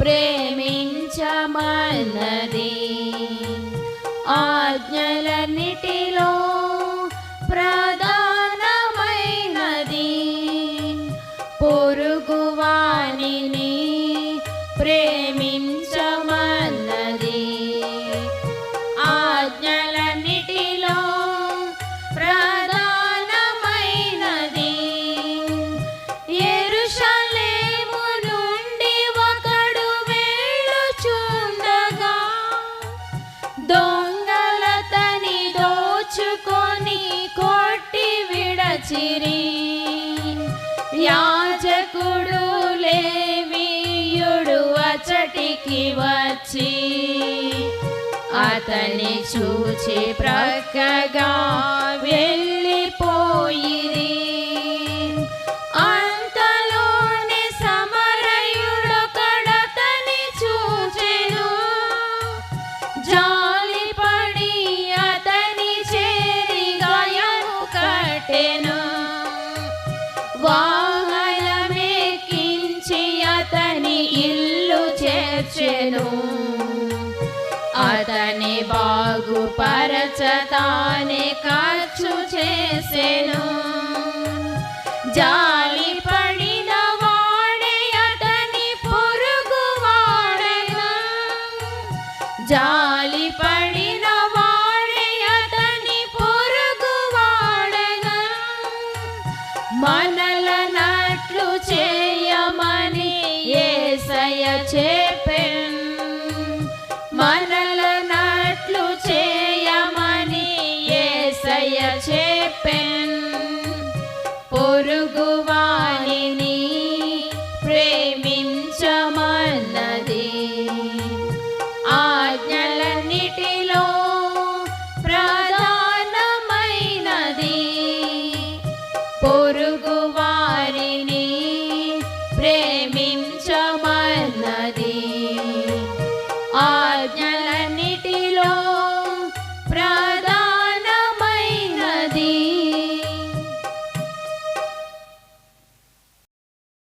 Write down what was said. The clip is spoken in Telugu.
ప్రేమించమన్నది. ఆజ్ఞలన్నిటిలో ప్రధానమైనది. పొరుగువాణిని ప్రేమించమన్నది. చిరి. యాజకుడు లేవీయుడు అచటికి వచ్చి అతని చూచి ప్రక్కగా వెళ్ళి అతని ఇల్లు చేర్చెను. అతని బాగుపరచతానే ఖర్చు చేసెను. జాలి పడిన వాడే అతని పొరుగు వాడను. జాలి పడిన వాడే అతని పొరుగు వాడను. మన tchê. mim cha mai na di